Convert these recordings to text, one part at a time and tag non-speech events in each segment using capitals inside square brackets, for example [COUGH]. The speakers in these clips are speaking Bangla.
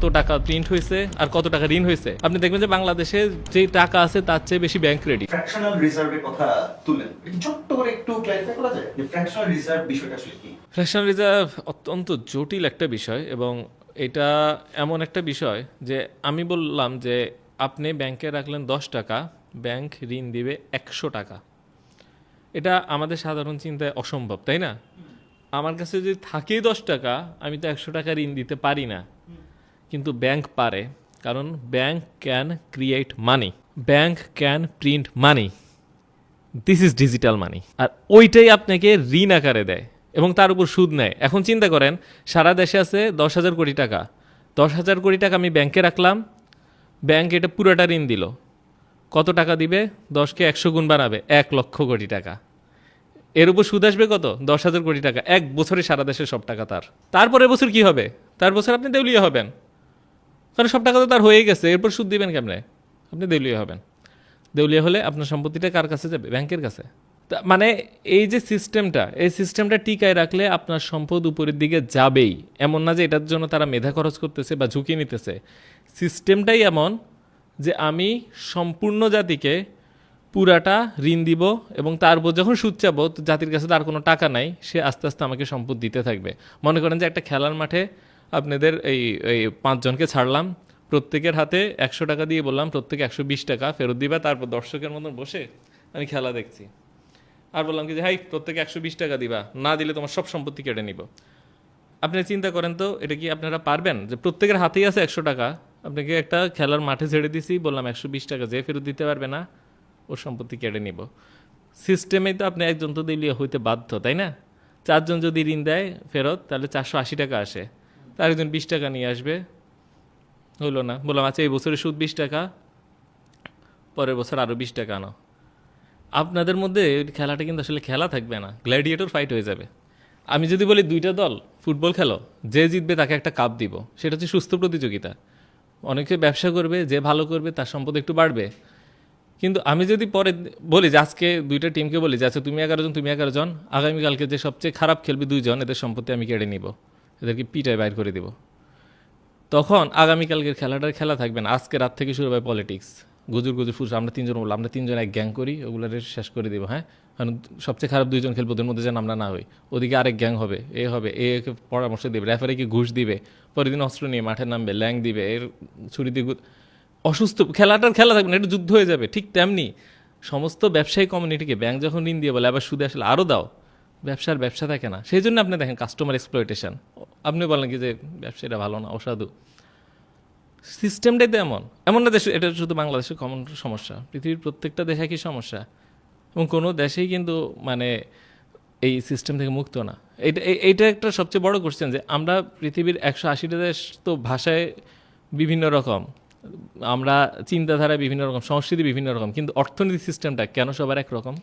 কত টাকা প্রিন্ট হয়েছে আর কত টাকা ঋণ হয়েছে। আপনি দেখবেন যে বাংলাদেশে যে টাকা আছে তার চেয়ে বেশি ব্যাংক ক্রেডিট ফ্র্যাকশনাল রিজার্ভের কথা তুলেন ছোট্ট করে একটু করা যায় যে ফ্র্যাকশনাল রিজার্ভ বিষয়টা আসলে কি? ফ্র্যাকশনাল রিজার্ভ অত্যন্ত জটিল একটা বিষয় এবং এটা এমন একটা বিষয় যে আমি বললাম যে আপনি ব্যাংকে রাখলেন দশ টাকা ব্যাংক ঋণ দিবে একশো টাকা। এটা আমাদের সাধারণ চিন্তায় অসম্ভব তাই না? আমার কাছে যদি থাকে দশ টাকা আমি তো একশো টাকা ঋণ দিতে পারি না। কিন্তু ব্যাংক পারে, কারণ bank can create money bank can print money this is digital money আর ওইটাই আপনাকে ঋণ আকারে দেয় এবং তার উপর সুদ নেয়। এখন চিন্তা করেন, সারা দেশে আছে দশ হাজার কোটি টাকা। দশ হাজার কোটি টাকা আমি ব্যাংকে রাখলাম ব্যাংক এটা পুরোটা ঋণ দিল। কত টাকা দিবে? দশকে একশো গুণ বানাবে, এক লক্ষ কোটি টাকা। এর উপর সুদ আসবে কত? দশ হাজার কোটি টাকা। এক বছরে সারা দেশের সব টাকা তার। তারপরের বছর কি হবে? তার বছর আপনি দেউলিয়া হবেন। কারণ সব টাকা তো তার হয়ে গেছে, এরপর সুদ দিবেন কেমনে? আপনি দেউলিয়া হবেন। দেউলিয়া হলে আপনার সম্পত্তিটা কার কাছে যাবে? ব্যাংকের কাছে। মানে এই যে সিস্টেমটা, এই সিস্টেমটা টিকায় রাখলে আপনার সম্পদ উপরের দিকে যাবেই। এমন না যে এটার জন্য তারা মেধা খরচ করতেছে বা ঝুঁকি নিতেছে। সিস্টেমটাই এমন যে আমি সম্পূর্ণ জাতিকে পুরাটা ঋণ দিব এবং তার উপর যখন সুদ চাবো জাতির কাছে তার কোনো টাকা নাই, সে আস্তে আস্তে আমাকে সম্পদ দিতে থাকবে। মনে করেন যে একটা খেলার মাঠে আপনাদের এই এই পাঁচজনকে ছাড়লাম, প্রত্যেকের হাতে একশো টাকা দিয়ে বললাম, প্রত্যেকে একশো বিশ টাকা ফেরত দিবা, তারপর দর্শকের মতন বসে আমি খেলা দেখছি। আর বললাম কি যে, হাই, প্রত্যেকে একশো বিশ টাকা দিবা, না দিলে তোমার সব সম্পত্তি কেটে নিব। আপনি চিন্তা করেন তো, এটা কি আপনারা পারবেন? যে প্রত্যেকের হাতেই আছে একশো টাকা, আপনাকে একটা খেলার মাঠে ছেড়ে দিছি, বললাম একশো বিশ টাকা যে ফেরত দিতে পারবে না, ওর সম্পত্তি কেটে নিব। সিস্টেমেই তো আপনি একজন তো দিলীয় হইতে বাধ্য, তাই না? চারজন যদি ঋণ দেয় ফেরত, তাহলে চারশো আশি টাকা আসে। তার একজন বিশ টাকা নিয়ে আসবে। হলো না। বললাম আচ্ছা এই বছরের সুদ বিশ টাকা, পরের বছর আরও বিশ টাকা আনো। আপনাদের মধ্যে খেলাটা কিন্তু আসলে খেলা থাকবে না। গ্ল্যাডিয়েটর ফাইট হয়ে যাবে। আমি যদি বলি দুইটা দল ফুটবল খেলো, যে জিতবে তাকে একটা কাপ দিব। সেটা হচ্ছে সুস্থ প্রতিযোগিতা। অনেকে ব্যবসা করবে, যে ভালো করবে তার সম্পদ একটু বাড়বে। কিন্তু আমি যদি পরে বলি যে আজকে দুইটা টিমকে বলি যে আচ্ছা তুমি এগারো জন, তুমি এগারো জন, আগামীকালকে যে সবচেয়ে খারাপ খেলবে দুইজন, এদের সম্পত্তি আমি কেড়ে নিব। এদেরকে পিটায় বাইর করে দিব। তখন আগামীকালকের খেলাটার খেলা থাকবে না। আজকে রাত থেকে শুরু হবে পলিটিক্স। গুজুর গুজুর ফুস আমরা তিনজন বললাম আমরা তিনজন এক গ্যাং করি, ওগুলোর শেষ করে দিব হ্যাঁ? কারণ সবচেয়ে খারাপ দুইজন খেলব ওদের মধ্যে যেন আমরা না হই। ওদিকে আরেক গ্যাং হবে, এ হবে, এ পরামর্শ দিবে রেফারিকে ঘুষ দিবে, পরের দিন অস্ত্র নিয়ে মাঠে নামবে, ল্যাং দিবে, এর ছুরি দিয়ে অসুস্থ, খেলাটার খেলা থাকবে না এটা যুদ্ধ হয়ে যাবে, ঠিক তেমনি। সমস্ত ব্যবসায়ী কমিউনিটিকে ব্যাংক যখন ঋণ দিয়ে বলে, আবার সুদে আসলে আরও দাও। ব্যবসার ব্যবসা থাকে না। সেই জন্য আপনি দেখেন কাস্টমার এক্সপ্লয়টেশন আপনি বলেন কি যে ব্যবসায়ীরা ভালো না, অসাধু। সিস্টেমটাই তো এমন। এমন না দেশ এটা শুধু বাংলাদেশের কমন সমস্যা, পৃথিবীর প্রত্যেকটা দেশে কি সমস্যা। এবং কোনো দেশেই কিন্তু মানে এই সিস্টেম থেকে মুক্ত না। এটা এই- এইটা একটা সবচেয়ে বড় কোশ্চেন যে আমরা পৃথিবীর একশো আশিটা দেশ তো ভাষায় বিভিন্ন রকম, আমরা চিন্তাধারা বিভিন্ন রকম, সংস্কৃতি বিভিন্ন রকম, কিন্তু অর্থনীতি সিস্টেমটা কেন সবার একরকম?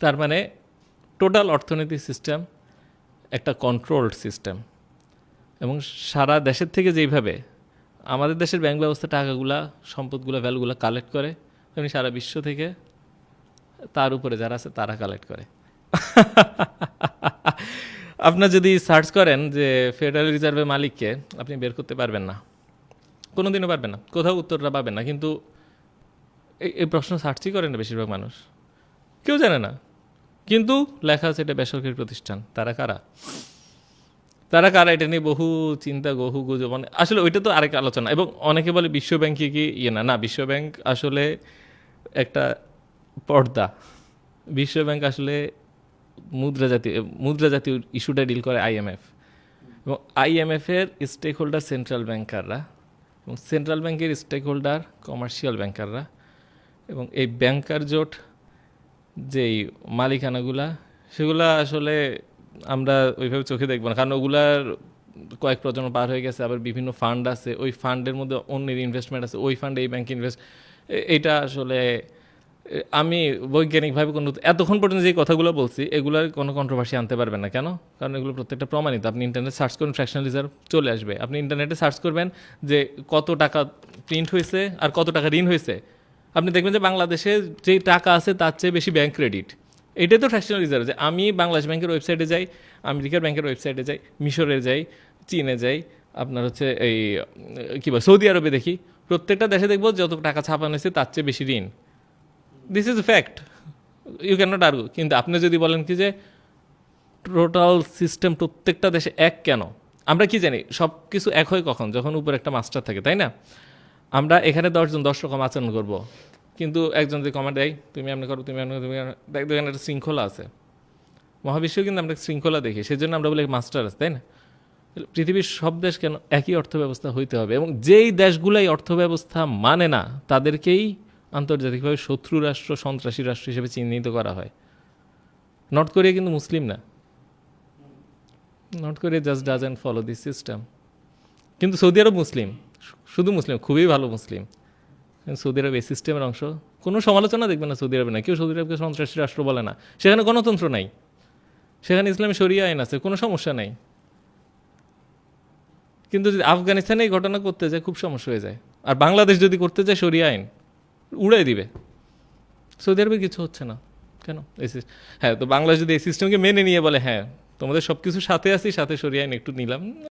তার মানে টোটাল অর্থনীতি সিস্টেম, একটা কন্ট্রোলড সিস্টেম এবং সারা দেশের থেকে যেইভাবে আমাদের দেশের ব্যাংক ব্যবস্থা টাকাগুলা, সম্পদগুলো ভ্যালুগুলো কালেক্ট করে, তেমনি সারা বিশ্ব থেকে তার উপরে যারা আছে তারা কালেক্ট করে। [LAUGHS] আপনার যদি সার্চ করেন যে ফেডারেল রিজার্ভের মালিককে, আপনি বের করতে পারবেন না। কোনো দিনও পারবেন না। কোথাও উত্তরটা পাবেন না। কিন্তু এই- এই প্রশ্ন সার্চই করেন না বেশিরভাগ মানুষ। কেউ জানে না। কিন্তু লেখা আছে এটা বেসরকারি প্রতিষ্ঠান। তারা কারা? তারা কারা? এটা নিয়ে বহু চিন্তা বহু গুজব মানে আসলে ওইটা তো আরেক আলোচনা। এবং অনেকে বলে বিশ্ব ব্যাংকে কি ইয়ে না? না বিশ্ব ব্যাংক আসলে একটা পর্দা। বিশ্ব ব্যাংক আসলে মুদ্রা জাতীয় মুদ্রা জাতীয় ইস্যুটা ডিল করে আইএমএফ এবং আইএমএফের স্টেক হোল্ডার সেন্ট্রাল ব্যাংকাররা এবং সেন্ট্রাল ব্যাংকের স্টেক হোল্ডার কমার্শিয়াল ব্যাংকাররা এবং এই ব্যাংকার জোট যেই মালিকানাগুলা, সেগুলা আসলে আমরা ওইভাবে চোখে দেখব না। কারণ ওগুলার কয়েক প্রজন্ম পার হয়ে গেছে, আবার বিভিন্ন ফান্ড আছে। ওই ফান্ডের মধ্যে অন্যের ইনভেস্টমেন্ট আছে, ওই ফান্ডে এই ব্যাংক ইনভেস্ট এইটা আসলে আমি বৈজ্ঞানিকভাবে কোনো, এতক্ষণ পর্যন্ত যে কথাগুলো বলছি, এগুলোর কোনো কন্ট্রোভার্সি আনতে পারবেন না। কেন? কারণ এগুলো প্রত্যেকটা প্রমাণিত। আপনি ইন্টারনেট সার্চ করুন ফ্র্যাকশনাল রিজার্ভ চলে আসবে। আপনি ইন্টারনেটে সার্চ করবেন যে কত টাকা প্রিন্ট হয়েছে আর কত টাকা ঋণ হয়েছে। আপনি দেখবেন যে বাংলাদেশে যে টাকা আছে তার চেয়ে বেশি ব্যাংক ক্রেডিট এটাই তো ফ্র্যাকশনাল রিজার্ভ যে আমি বাংলাদেশ ব্যাংকের ওয়েবসাইটে যাই, আমেরিকার ব্যাংকের ওয়েবসাইটে যাই, মিশরে যাই, চীনে যাই, আপনার হচ্ছে এই, কি বল, সৌদি আরবে দেখি, প্রত্যেকটা দেশে দেখব যত টাকা ছাপানো হয়েছে তার চেয়ে বেশি ঋণ। This is fact you can not argue কিন্তু আপনি যদি বলেন কি যে টোটাল সিস্টেম প্রত্যেকটা দেশে এক কেন? আমরা কি জানি? সব কিছু এক হয় কখন? যখন উপরে একটা মাস্টার থাকে, তাই না? আমরা এখানে দশজন দশ রকম আচরণ করব। কিন্তু একজন যদি কমান্ড দেয়, তুমি এমনি করো, তুমি এমনি তুমি দেখেন একটা শৃঙ্খলা আছে। মহাবিশ্বেও কিন্তু আমরা শৃঙ্খলা দেখি, সেজন্য আমরা বলি মাস্টার আছে, তাই না? পৃথিবীর সব দেশ কেন একই অর্থ ব্যবস্থা হইতে হবে? এবং যেই দেশগুলাই অর্থ ব্যবস্থা মানে না, তাদেরকেই আন্তর্জাতিকভাবে শত্রু রাষ্ট্র, সন্ত্রাসী রাষ্ট্র হিসেবে চিহ্নিত করা হয়। নর্থ কোরিয়া কিন্তু মুসলিম না। North Korea just does and follow this system কিন্তু সৌদি আরব মুসলিম। শুধু মুসলিম, খুবই ভালো মুসলিম। সৌদি আরব এই সিস্টেমের অংশ। কোনো সমালোচনা দেখবে না সৌদি আরবে না, কেউ সৌদি আরবকে সন্ত্রাসী রাষ্ট্র বলে না। সেখানে গণতন্ত্র নাই। সেখানে ইসলামী শরিয়া আইন আছে, কোনো সমস্যা নাই। কিন্তু যদি আফগানিস্তানে এই ঘটনা করতে যায়, খুব সমস্যা হয়ে যায়। আর বাংলাদেশ যদি করতে যায়, শরিয়া আইন উড়াই দিবে। সৌদি আরবে কিছু হচ্ছে না। কেন? এই হ্যাঁ তো বাংলাদেশ যদি এই সিস্টেমকে মেনে নিয়ে বলে হ্যাঁ তোমাদের সব কিছু সাথে আছি, সাথে সরিয়ে আইন একটু নিলাম।